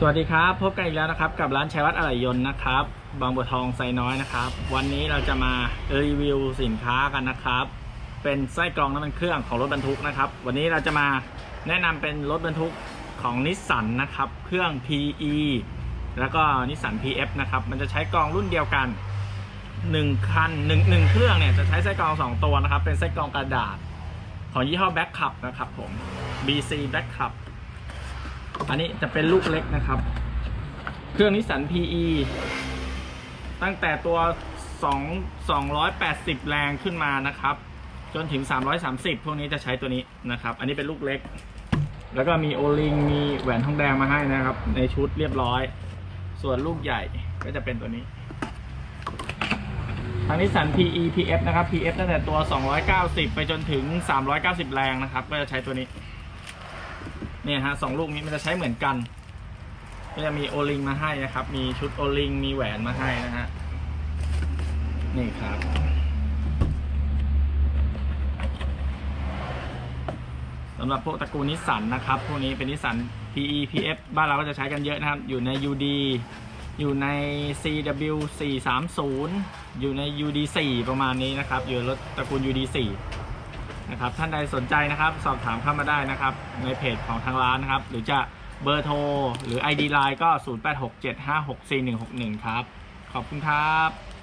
สวัสดีครับ พบกันอีกแล้วนะครับ กับร้านชัยวัฒน์อะไหล่ยนต์นะครับ บางบัวทองไซน้อยนะครับ วันนี้เราจะมารีวิวสินค้ากันนะครับ เป็นไส้กรองน้ำมันเครื่องของรถบรรทุกนะครับ วันนี้เราจะมาแนะนำเป็นรถบรรทุกของนิสสันนะครับ เครื่อง PE แล้วก็นิสสัน PF นะครับ มันจะใช้กรองรุ่นเดียวกัน 1 คันหนึ่งหนึ่งเครื่องเนี่ยจะใช้ไส้กรอง 2 ตัวนะครับ เป็นไส้กรองกระดาษ ของยี่ห้อ Back Cup นะครับผม BC Back Cup อันนี้จะเป็นลูกเล็กนะครับ เครื่องนิสสัน PE ตั้งแต่ตัว 2 280 แรงขึ้นมานะครับ จนถึง 330 พวกนี้จะใช้ตัวนี้นะครับ อันนี้เป็นลูกเล็ก แล้วก็มีโอลิง มีแหวนทองแดงมาให้นะครับ ในชุดเรียบร้อย ส่วนลูกใหญ่ก็จะเป็นตัวนี้ ทางนิสสัน PE PF นะครับ PF ตั้งแต่ตัว 290 ไปจนถึง 390 แรงนะครับ ก็จะใช้ตัวนี้ เนี่ยฮะสองลูกนี้มันจะใช้เหมือนกัน ก็จะมีโอลิงมาให้นะครับ มีชุดโอลิงมีแหวนมาให้นะฮะ นี่ครับ สำหรับพวกตระกูลนิสสันนะครับ พวกนี้เป็นนิสสัน PE PF บ้านเราก็จะใช้กันเยอะนะครับ อยู่ใน UD อยู่ใน CW 430อยู่ใน UD 4ประมาณนี้นะครับ อยู่รถตระกูล UD 4 นะครับท่านใดสนใจนะครับ สอบถามเข้ามาได้นะครับ ในเพจของทางร้านนะครับ หรือจะเบอร์โทร หรือ ID Line ก็ 0867564161 ครับ ขอบคุณครับ